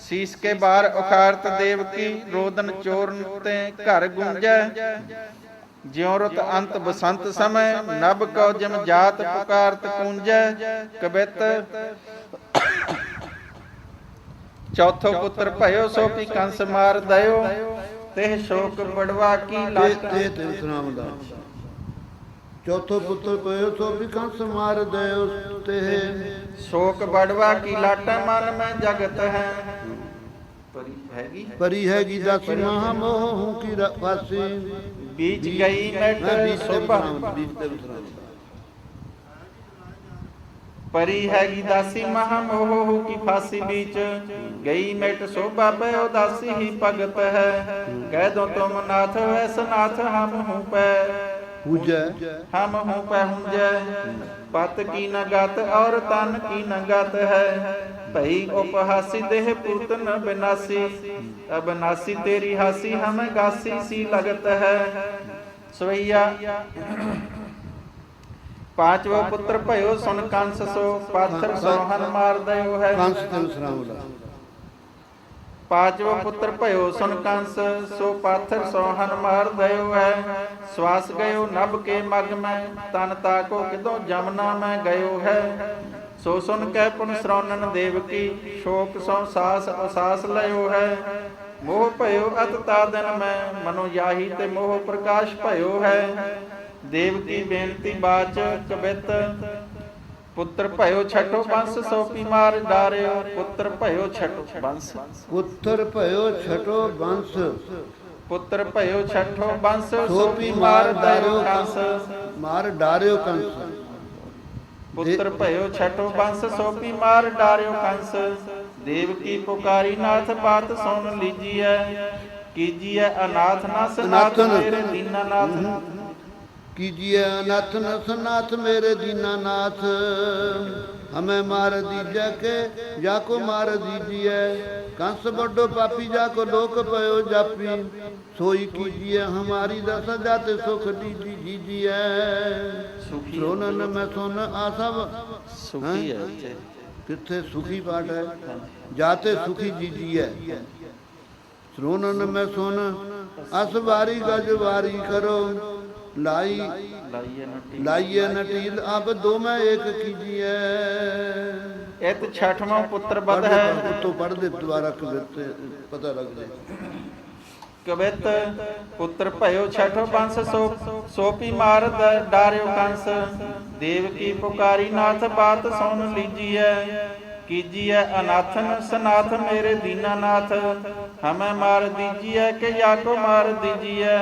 ਸੀਸ ਕੇ ਬਾਰ ਉਖਾਰਤ ਦੇਵ ਕੀ ਰੋਦਨ ਚੋਰਨ ਤੇ ਘਰ ਗੁੰਜੈ। ਜਿਉ ਰਤ ਅੰਤ ਬਸੰਤ ਸਮੈ ਨਭ ਕਉ ਜਮ ਜਾਤ ਪੁਕਾਰਤ ਕੂੰਜੈ। ਕਬਿਤ ਚੌਥੋ ਪੁੱਤਰ ਭਇਓ ਸੋ ਪੀ ਕੰਸ ਮਾਰ ਦਇਓ। ਤਿਹ ਸ਼ੋਕ ਬੜਵਾ ਕੀ ਤੇ ਲਾਟ ਤੇ ਤੇ ਵਿਸਰਾਮ ਦਾ ਚੌਥੋ ਪੁੱਤਰ ਪਇਓ ਸੋ ਵੀ ਕੰਸ ਮਾਰ ਦਇਓ ਤੇ ਸ਼ੋਕ ਬੜਵਾ ਕੀ ਲਾਟਾ ਮਨ ਮੈਂ ਜਗਤ ਹੈ। ਪਰੀ ਹੈਗੀ? ਪਰੀ ਹੈਗੀ ਦਾਸੀ ਮਹਾ ਮੋਹ ਹੂੰ ਕੀ ਵਾਸੀ। ਬੀਜ ਗਈ ਮੈਂ ਮੈਟ ਬੀਜ ਤੇ ਸੋਭਾ ਪਰੀ ਹੈਗੀ ਦਾਸੀ ਮਹਾ ਮੋਹ ਕੀ ਫਾਸੀ ਵਿੱਚ ਗਈ ਮਿਟ ਸੋਭਾ ਪਇਓ ਦਾਸੀ ਹੀ ਭਗਤ ਹੈ। ਕਹਿ ਦੋ ਤੁਮ ਨਾਥ ਐਸ ਨਾਥ ਹਮ ਹੂੰ ਪੈ। ਪੂਜੈ। ਹਮ ਹੂੰ ਪੈ ਹੁੰਜੈ ਪਤ ਕੀ ਨ ਗਤ ਔਰ ਤਨ ਕੀ ਨ ਗਤ ਹੈ। ਭਈ ਉਪਹਾਸੀ ਦੇਹ ਪੂਤਨ ਬਿਨਾਸੀ ਅਬਨਾਸੀ ਤੇਰੀ ਹਾਸੀ ਹਮ ਗਾਸੀ ਸੀ ਲਗਤ ਹੈ। ਸਵਈਆ ਪਾਂਚਵਾ ਪੁੱਤਰ ਭਇਓ ਸੁਨ ਕੰਸ ਸੋ ਪਾਥਰ ਸੋ ਹਨ ਮਾਰ ਦਇਓ ਹੈ। ਕੰਸ ਤੇ ਵਿਸਰਾਮ ਦਾ ਪਾਂਚਵਾ ਪੁੱਤਰ ਭਇਓ ਸੁਨ ਕੰਸ, ਸੋ ਪਾਥਰ ਸੋ ਹਨ ਦਇਓ ਹੈ। ਸਵਾਸ ਗਇਓ ਨਭ ਕੇ ਮਗ ਮੈਂ, ਤਨ ਤਾਕੋ ਕਿਦੋਂ ਜਮਨਾ ਮੈਂ ਗਇਓ ਹੈ। ਸੋ ਸੁਨ ਕਹਿ ਪੁਨ ਸਰੌਨਨ ਦੇਵਕੀ ਸ਼ੋਕ ਸੋ ਸਾਸ ਅਸਾਸ ਲਇਓ ਹੈ। ਮੋਹ ਭਇਓ ਅਤ ਤਾ ਮੈਂ, ਮਨੋ ਯਾਹੀ ਤੇ ਮੋਹ ਪ੍ਰਕਾਸ਼ ਭਇਓ ਹੈ। ਦੇਵਕੀ ਬੇਨਤੀ ਬਾਚ ਕਬਿਤ ਪੁੱਤਰ ਭਇਓ ਛਟੋ ਬੰਸ ਸੋਪੀ ਮਾਰ ਡਾਰਿਓ ਪੁੱਤਰ ਭਇਓ ਛਟੋ ਬੰਸ ਪੁੱਤਰ ਭਇਓ ਛਟੋ ਬੰਸ ਪੁੱਤਰ ਭਇਓ ਛਟੋ ਬੰਸ ਸੋਪੀ ਮਾਰ ਡਾਰਿਓ ਕੰਸ ਮਾਰ ਡਾਰਿਓ ਕੰਸ ਪੁੱਤਰ ਭਇਓ ਛਟੋ ਬੰਸ ਸੋਪੀ ਮਾਰ ਡਾਰਿਓ ਕੰਸ ਦੇਵ ਕੀ ਪੁਕਾਰੀ ਨਾਥ ਬਾਤ ਸੁਣ ਲੀਜੀਐ ਕੀਜੀਐ ਅਨਾਥ ਨਸ ਨਾਥ ਅਨਾਥਨ। ਮੇਰੇ ਦੀਨਾਨਾਥ ਕੀਜੀਏ ਅਨਥ ਨਸਨਾਥ ਮੇਰੇ ਦੀਨਾਨਾਥ ਹਮੇ ਮਾਰ ਦੀਜੈ ਕੇ ਜਾ ਕੋ ਮਾਰ ਦੀਜੀਏ ਕੰਸ ਵੱਡੋ ਪਾਪੀ ਜਾ ਕੋ ਲੋਕ ਪਇਓ ਜਾਪੀ। ਸੋਈ ਕੀਜੀਏ ਹਮਾਰੀ ਦਸ ਜਾਤੇ ਸੁਖ ਦੀਜੀ ਜੀਜੀਏ ਸੁਖੀ ਸੋਨਨ ਮੈਂ ਸੁਨ ਆਸਵ ਸੁਖੀ ਹੈ? ਕਿੱਥੇ ਸੁਖੀ ਪਾਠ ਹੈ? ਜਾਤੇ ਸੁਖੀ ਜੀਜੀਏ ਸਰੋਨਨ ਮੈਂ ਸੁਨ ਅਸ ਵਾਰੀ ਗਜ ਵਾਰੀ ਕਰੋ। ਲਾਈ। ਲਾਈਏ ਨਟੀ ਲਾਈਏ ਨਟੀਲ ਅਬ ਦੋ ਮੈਂ ਏਕ ਕੀਜੀਏ ਇਤ ਛਠਵਾਂ ਪੁੱਤਰ ਬਦ ਹੈ। ਉਤੋਂ ਪੜਦੇ ਦੁਆਰਾ ਕਵਿਤ ਪਤਾ ਲੱਗ ਜਾਏ। ਕਵਿਤ ਪੁੱਤਰ ਭਇਓ ਛਠੋ ਬੰਸ ਸੋ ਸੋਪੀ ਮਾਰ ਡਾਰਿਓ ਕੰਸ। ਦੇਵ ਕੀ ਪੁਕਾਰੀ ਨਾਥ ਬਾਤ ਸੁਣ ਲੀਜੀਐ। ਕੀਜੀਐ ਅਨਾਥਨ ਸਨਾਥ ਮੇਰੇ ਦੀਨਾਨਾਥ ਹਮੈ ਮਾਰ ਦੀਜੀਐ ਕਿ ਜਾ ਕੋ ਮਾਰ ਦੀਜੀਐ।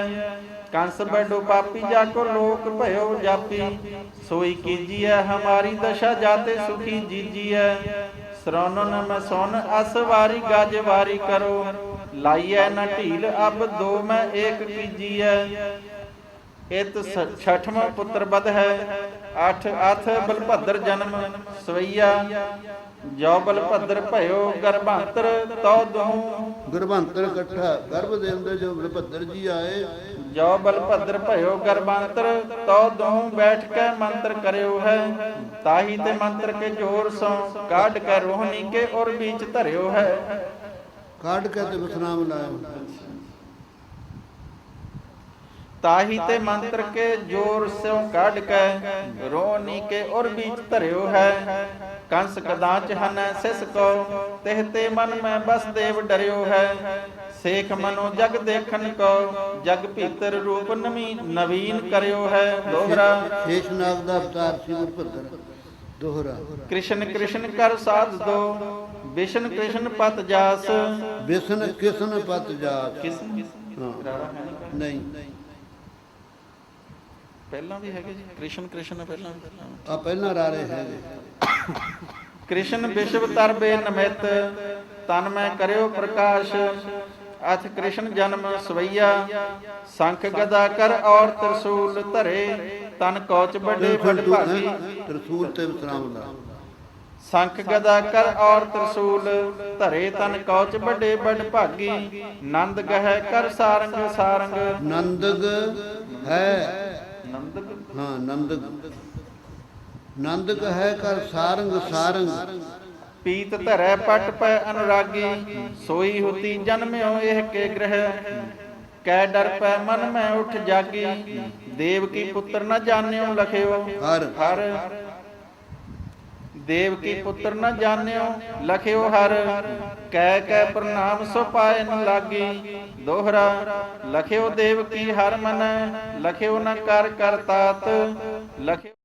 ਕੰਸ ਬੈਡੋ ਪਾਪੀ ਜਾ ਕੋ ਲੋਕ ਭਇਓ ਜਾਪੀ, ਸੋਈ ਕੀਜੀਐ ਹਮਾਰੀ ਦਸ਼ਾ ਜਾਤੇ ਸੁਖੀ ਜੀਜੀਐ। ਸਰੋਨਨ ਮੈਂ ਸੁਨ ਅਸ ਵਾਰੀ ਗਜ ਵਾਰੀ ਕਰੋ, ਲਾਈਐ ਨਾ ਢੀਲ ਅਬ ਦੋ ਮੈਂ ਏਕ ਕੀਜੀਐ। ਇਤ ਛਠਵਾਂ ਪੁੱਤਰ ਬਦ ਹੈ ਅਠ ਅਥ ਬਲਭਦਰ ਜਨਮ ਸਵਈਆ ਜੋ ਬਲਭਦਰ ਭਇਓ ਗਰਭਾਂਤਰ ਤੋ ਦਹੂ। ਗੁਰਬੰਤਰ ਇਕੱਠਾ ਗਰਭ ਦੇ ਅੰਦਰ ਜੋ ਬਲਭੱਦਰ ਜੀ ਆਏ ਜੋ ਬਲਭਦਰ ਭਇਓ ਗਰਭਾਂਤਰ ਤੋ ਦਹੂ ਬੈਠ ਕੇ ਮੰਤਰ ਕਰਿਓ ਹੈ। ਤਾਹੀ ਤੇ ਮੰਤਰ ਕੇ ਜੋਰ ਸੋ ਕਾਢ ਕੇ ਰੋਹਨੀ ਕੇ ਔਰ ਵਿੱਚ ਧਰਿਓ ਹੈ। ਕਾਢ ਕੇ ਤੇ ਵਿਸਰਾਮ ਲਾਇਆ ਤਾਹੀ ਤੇ ਮੰਤਰ ਕੇ ਜੋਰ ਸਿਉ ਕੱਢ ਕੇ ਰੋਣੀ ਕੇ ਔਰ ਬੀਚ ਧਰਿਓ ਹੈ। ਕੰਸ ਕਦਾਚ ਹਨੈ ਸਿਸ ਕੋ ਤਿਹ ਤੇ ਮਨ ਮੈਂ ਬਸ ਦੇਵ ਡਰਿਓ ਹੈ। ਸੇਖ ਮਨੋ ਜਗ ਦੇਖਣ ਕੋ ਜਗ ਭੀਤਰ ਰੂਪ ਨਵੀ ਨਵੀਨ ਕਰਿਓ ਹੈ। ਦੋਹਰਾ ਸ਼ੇਸ਼ਨਾਗ ਦਾ ਅਵਤਾਰ ਸੀ ਗੁਰਭੱਦਰ ਦੋਹਰਾ। ਕ੍ਰਿਸ਼ਨ ਕ੍ਰਿਸ਼ਨ ਕਰ ਸਾਧ ਦੋ ਵਿਸ਼ਨ ਕ੍ਰਿਸ਼ਨ ਪਤ ਜਾਸ। ਬਿਸਨ ਕਿਸਨ ਪਤ ਜਾਤ ਕਿਸਨ ਨਹੀਂ। ਪਹਿਲਾਂ ਵੀ ਹੈਗੇ ਜੀ? ਕ੍ਰਿਸ਼ਨ ਕ੍ਰਿਸ਼ਨ ਪਹਿਲਾਂ ਵੀ? ਆ ਪਹਿਲਾਂ ਰਾਰੇ ਹੈਗੇ ਕ੍ਰਿਸ਼ਨ ਵਿਸ਼ਵ ਤਰਬੇ ਨਮਿਤ ਤਨ ਮੈਂ ਕਰਿਓ ਪ੍ਰਕਾਸ਼ ਅਥ ਕ੍ਰਿਸ਼ਨ ਜਨਮ ਸਵਈਆ ਸੰਖ ਗਦਾ ਕਰ ਔਰ ਤਰਸੂਲ ਧਰੇ ਤਨ ਕੌਚ ਵੱਡੇ ਵੱਡ ਭਾਗੀ। ਤਰਸੂਲ ਤੇ ਵਿਸਰਾਮ ਲਾ ਸੰਖ ਗਦਾ ਕਰ ਔਰ ਤਰਸੂਲ ਧਰੇ ਤਨ ਕੌਚ ਵੱਡੇ ਵੱਡ ਭਾਗੀ। ਨੰਦ ਗਹਿ ਕਰ ਸਾਰੰਗ ਸਾਰੰਗ। ਨੰਦਗ ਹੈ ਨੰਦ ਹਾਂ ਨੰਦਗ ਨੰਦਗ ਹੈ ਕਰ ਸਾਰੰਗ ਸਾਰੰਗ। ਪੀਤ ਧਰੈ ਪਟ ਪੈ ਅਨੁਰਾਗੀ ਸੋਈ ਹੁਤੀ ਜਨਮਿਓ ਇਹ ਕੇ ਗ੍ਰਹਿ। ਕੈ ਡਰ ਪੈ ਮਨ ਮੈਂ ਉਠ ਜਾਗੀ ਦੇਵ ਕੀ ਪੁੱਤਰ ਨ ਜਾਣਿਓ ਲਖਿਓ। ਹਰ। ਹਰ। ਦੇਵ ਕੀ ਪੁੱਤਰ ਨ ਜਾਣਿਓ, ਲਖਿਓ ਹਰ। ਕਹਿ ਕਹਿ ਪ੍ਰਣਾਮ ਸੋ ਪਾਏ ਨ ਲਾਗੀ। ਦੋਹਰਾ, ਲਖਿਓ ਦੇਵ ਕੀ ਹਰ ਮਨ, ਲਖਿਓ ਨ ਕਰ ਕਰ ਲਖਿਓ